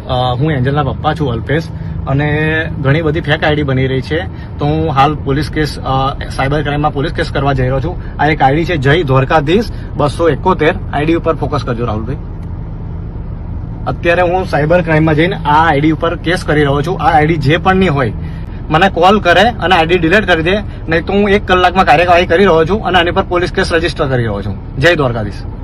અ, હું એન્જલના પપ્પા છું અલ્પેશ અને ઘણી બધી ફેક આઈડી બની રહી છે. તો હું હાલ પોલીસ કેસ સાયબર ક્રાઇમમાં પોલીસ કેસ કરવા જઈ રહ્યો છું. આ એક આઈડી છે જય દ્વારકાધીશ બસો એકોતેર. આઈડી ઉપર ફોકસ કરજો રાહુલભાઈ. અત્યારે હું સાયબર ક્રાઇમમાં જઈને આ આઈડી ઉપર કેસ કરી રહ્યો છું. આ આઈડી જે પણ નહીં હોય મને કોલ કરે અને આઈડી ડિલીટ કરી દે. નહીં તો હું એક કલાકમાં કાર્યવાહી કરી રહ્યો છું અને આની પર પોલીસ કેસ રજિસ્ટર કરી રહ્યો છું. જય દ્વારકાધીશ.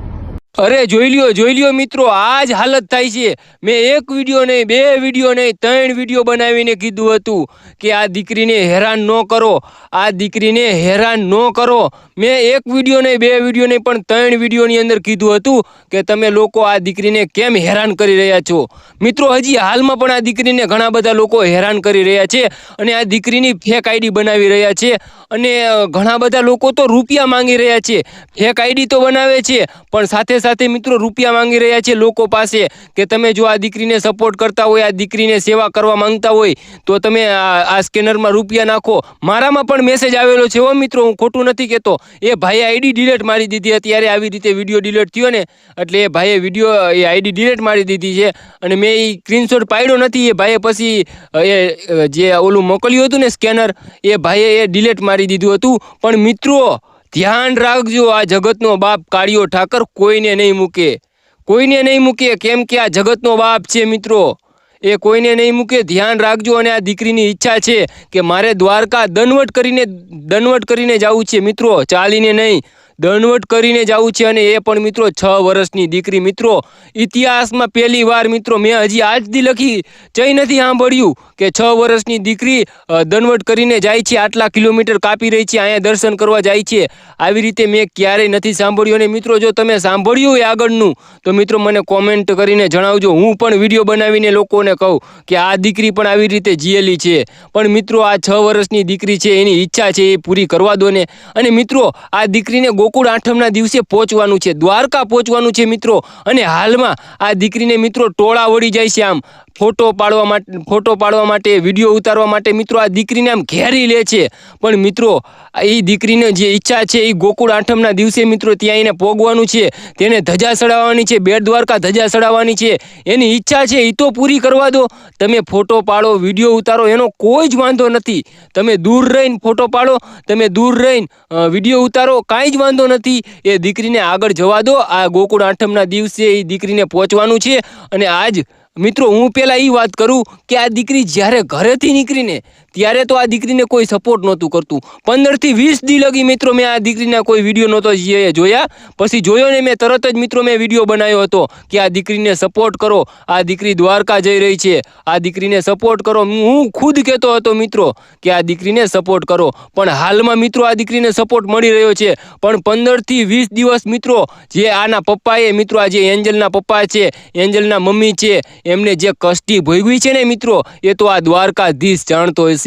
અરે જોઈ લ્યો જોઈ લ્યો મિત્રો આ જ હાલત થાય છે. મેં એક વીડિયો નહીં, બે વીડિયો નહીં, ત્રણ વીડિયો બનાવીને કીધું હતું કે આ દીકરીને હેરાન ન કરો, આ દીકરીને હેરાન ન કરો. મેં એક વીડિયો નહીં, બે વીડિયો નહીં, પણ ત્રણ વિડીયોની અંદર કીધું હતું કે તમે લોકો આ દીકરીને કેમ હેરાન કરી રહ્યા છો? મિત્રો, હજી હાલમાં પણ આ દીકરીને ઘણા બધા લોકો હેરાન કરી રહ્યા છે અને આ દીકરીની ફેક આઈડી બનાવી રહ્યા છે. અને ઘણા બધા લોકો તો રૂપિયા માંગી રહ્યા છે. ફેક આઈડી તો બનાવે છે, પણ સાથે સાથે મિત્રો રૂપિયા માંગી રહ્યા છે લોકો પાસે કે તમે જો આ દીકરીને સપોર્ટ કરતા હોય, આ દીકરીને સેવા કરવા માંગતા હોય, તો તમે આ આ સ્કેનરમાં રૂપિયા નાખો. મારામાં પણ મેસેજ આવેલો છે હો મિત્રો, હું ખોટું નથી કહેતો એ ભાઈએ આઈડી ડિલેટ મારી દીધી અત્યારે આવી રીતે વીડિયો ડિલેટ થયો ને, એટલે એ ભાઈએ વીડિયો એ આઈડી ડિલેટ મારી દીધી છે. અને મેં એ સ્ક્રીનશોટ પાડ્યો નથી, એ ભાઈએ પછી એ જે ઓલું મોકલ્યું હતું ને સ્કેનર એ ભાઈએ એ ડિલેટ મારી દીધું હતું. પણ મિત્રો, ધ્યાન રાખજો, આ જગતનો બાપ કાળિયો ઠાકર કોઈને નહીં મૂકે. કોઈને નહીં મૂકે, કેમ કે આ જગતનો બાપ છે મિત્રો. એ કોઈને નહીં મૂકે, ધ્યાન રાખજો અને આ દીકરીની ઈચ્છા છે કે મારે દ્વારકા દનવટ કરીને દનવટ કરીને જવું છે મિત્રો. ચાલીને નહીં દંડવટ કરીને જવું છે અને એ પણ મિત્રો છ વર્ષની દીકરી મિત્રો, ઇતિહાસમાં પહેલી વાર મિત્રો મેં હજી આજ દી લખી જઈ નથી સાંભળ્યું કે છ વર્ષની દીકરી દંડવટ કરીને જાય છે, આટલા કિલોમીટર કાપી રહી છે, અહીંયા દર્શન કરવા જાય છે. આવી રીતે મેં ક્યારેય નથી સાંભળ્યું અને મિત્રો જો તમે સાંભળ્યું હોય આગળનું, તો મિત્રો મને કોમેન્ટ કરીને જણાવજો. હું પણ વીડિયો બનાવીને લોકોને કહું કે આ દીકરી પણ આવી રીતે જીએલી છે. પણ મિત્રો આ છ વર્ષની દીકરી છે, એની ઈચ્છા છે એ પૂરી કરવા દો ને. અને મિત્રો, આ દીકરીને ગોકુળ આઠમના દિવસે પહોંચવાનું છે. દ્વારકા પહોંચવાનું છે મિત્રો. અને હાલમાં આ દીકરીને મિત્રો ટોળા વળી જાય છે આમ. ફોટો પાડવા માટે, ફોટો પાડવા માટે વીડિયો ઉતારવા માટે મિત્રો આ દીકરીને આમ ઘેરી લે છે. પણ મિત્રો એ દીકરીને જે ઈચ્છા છે એ ગોકુળ આઠમના દિવસે મિત્રો ત્યાં એને પોગવાનું છે. તેને ધજા ચડાવવાની છે, બેટ દ્વારકા ધજા ચડાવવાની છે. એની ઈચ્છા છે એ તો પૂરી કરવા દો. તમે ફોટો પાડો વીડિયો ઉતારો, એનો કોઈ જ વાંધો નથી. તમે દૂર રહીને ફોટો પાડો, તમે દૂર રહીને વીડિયો ઉતારો, કાંઈ જ વાંધો નથી. એ દીકરીને આગળ જવા દો. આ ગોકુળ આઠમના દિવસે એ દીકરીને પહોંચવાનું છે. અને આજ મિત્રો હું પહેલાં એ વાત કરું કે આ દીકરી જ્યારે ઘરેથી નીકળીને ત્યારે તો આ દીકરીને કોઈ સપોર્ટ નહોતું કરતું. પંદરથી વીસ દી લગી મિત્રો મેં આ દીકરીના કોઈ વીડિયો નહોતો જોયા. પછી જોયો ને મેં તરત જ મિત્રો મેં વીડિયો બનાવ્યો હતો કે આ દીકરીને સપોર્ટ કરો. આ દીકરી દ્વારકા જઈ રહી છે. આ દીકરીને સપોર્ટ કરો. હું ખુદ કહેતો હતો મિત્રો કે આ દીકરીને સપોર્ટ કરો. પણ હાલમાં મિત્રો આ દીકરીને સપોર્ટ મળી રહ્યો છે. પણ પંદરથી વીસ દિવસ મિત્રો જે આના પપ્પાએ મિત્રો આ જે એન્જલના પપ્પા છે, એન્જલના મમ્મી છે, એમને જે કષ્ટી ભોગવી છે ને મિત્રો, એ તો આ દ્વારકાધીશ જાણતો હશે.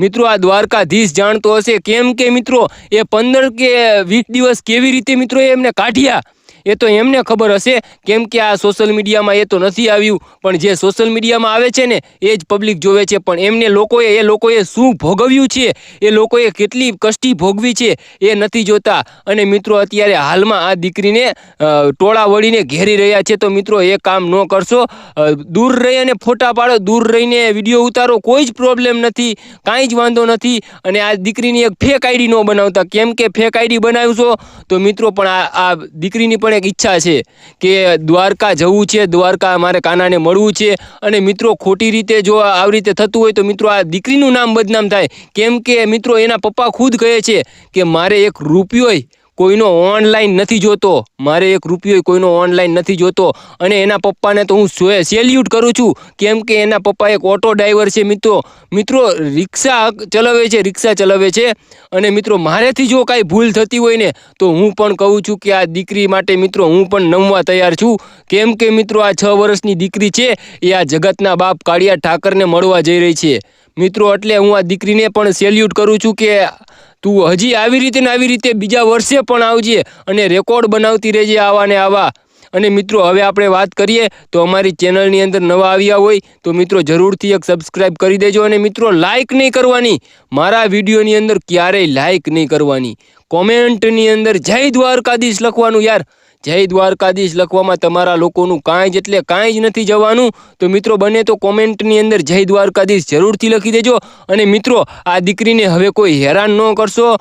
મિત્રો, આ દ્વારકાધીશ જાણતો હશે. કેમ કે મિત્રો, એ પંદર કે વીસ દિવસ કેવી રીતે મિત્રો એમને કાઢ્યા? એ તો એમને ખબર હશે, કેમ કે આ સોશિયલ મીડિયામાં એ તો નથી આવ્યું. પણ જે સોશિયલ મીડિયામાં આવે છે ને, એ જ પબ્લિક જોવે છે. પણ એમને લોકોએ, એ લોકોએ શું ભોગવ્યું છે? એ લોકોએ કેટલી કષ્ટી ભોગવી છે? એ નથી જોતા. અને મિત્રો, અત્યારે હાલમાં આ દીકરીને ટોળા વળીને ઘેરી રહ્યા છે. તો મિત્રો, એ કામ ન કરશો. દૂર રહી અને ફોટા પાડો. દૂર રહીને વીડિયો ઉતારો. કોઈ જ પ્રોબ્લેમ નથી. કાંઈ જ વાંધો નથી. અને આ દીકરીની એક ફેક આઈડી ન બનાવતા. કેમ કે ફેક આઈડી બનાવશો? તો મિત્રો, પણ આ દીકરીની પણ એક ઈચ્છા છે કે દ્વારકા જવું છે, દ્વારકા મારે કાનાને મળવું છે. અને મિત્રો, ખોટી રીતે જો આવી રીતે થતું હોય તો મિત્રો, આ દીકરીનું નામ બદનામ થાય. કેમ કે મિત્રો, એના પપ્પા ખુદ કહે છે કે મારે એક રૂપિયોય કોઈનો ઓનલાઈન નથી જોતો. મારે એક રૂપિયો કોઈનો ઓનલાઈન નથી જોતો. અને એના પપ્પાને તો હું સેલ્યુટ કરું છું. કેમ કે એના પપ્પા એક ઓટો ડ્રાઈવર છે મિત્રો. મિત્રો, રિક્ષા ચલાવે છે, રિક્ષા ચલાવે છે. અને મિત્રો, મારેથી જો કાંઈ ભૂલ થતી હોય ને, તો હું પણ કહું છું કે આ દીકરી માટે મિત્રો, હું પણ નમવા તૈયાર છું. કેમ કે મિત્રો, આ છ વર્ષની દીકરી છે. એ આ જગતના બાપ કાળિયા ઠાકરને મળવા જઈ રહી છે. મિત્રો, એટલે હું આ દીકરીને પણ સેલ્યુટ કરું છું કે તું હજી આવી રીતે ને આવી રીતે બીજા વર્ષે પણ આવજે અને રેકોર્ડ બનાવતી રહેજે આવા ને આવા. અને મિત્રો, હવે આપણે વાત કરીએ તો અમારી ચેનલની અંદર નવા આવ્યા હોય તો મિત્રો જરૂરથી એક સબસ્ક્રાઈબ કરી દેજો અને મિત્રો લાઇક નહીં કરવાની. મારા વિડીયોની અંદર ક્યારેય લાઇક નહીં કરવાની. કોમેન્ટની અંદર જય દ્વારકાધીશ લખવાનું યાર. જય દ્વારકાધીશ લખવામાં તમારા લોકોનું કાંઈ જ એટલે કાંઈ જ નથી જવાનું. તો મિત્રો, બને તો કોમેન્ટની અંદર જય દ્વારકાધીશ જરૂરથી લખી દેજો. અને મિત્રો, આ દીકરીને હવે કોઈ હેરાન ન કરશો.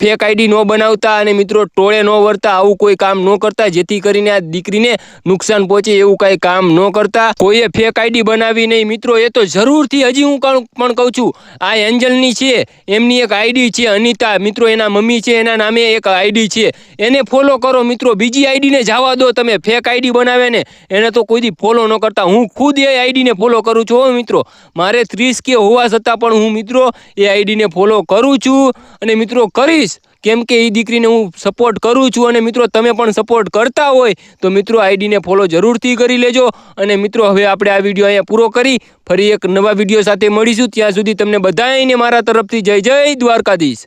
ફેક આઈડી ન બનાવતા અને મિત્રો, ટોળે ન વળતા આવું કોઈ કામ ન કરતા. જેથી કરીને આ દીકરીને નુકસાન પહોંચે એવું કાંઈ કામ ન કરતા. કોઈએ ફેક આઈડી બનાવી નહીં. મિત્રો, એ તો જરૂરથી હજી હું પણ કહું છું. આ એન્જલની છે, એમની એક આઈડી છે અનિતા. મિત્રો, એના મમ્મી છે, એના નામે એક આઈડી છે. એને ફોલો કરો મિત્રો. બીજી આઈડીને જવા દો, તમે ફેક આઈડી બનાવે ને, એને તો કોઈ દી ફોલો ન કરતા. હું ખુદ એ આઈડીને ફોલો કરું છું મિત્રો. મારે ત્રીસ કે હોવા છતાં પણ હું મિત્રો એ આઈડીને ફોલો કરું છું અને મિત્રો કરીશ. કેમ કે એ દીકરીને હું સપોર્ટ કરું છું અને મિત્રો તમે પણ સપોર્ટ કરતા હોય તો મિત્રો આઈડીને ફોલો જરૂરથી કરી લેજો. અને મિત્રો હવે આપણે આ વીડિયો અહીંયા પૂરો કરી. ફરી એક નવા વીડિયો સાથે મળીશું. ત્યાં સુધી તમને બધાને મારા તરફથી જય જય દ્વારકાધીશ.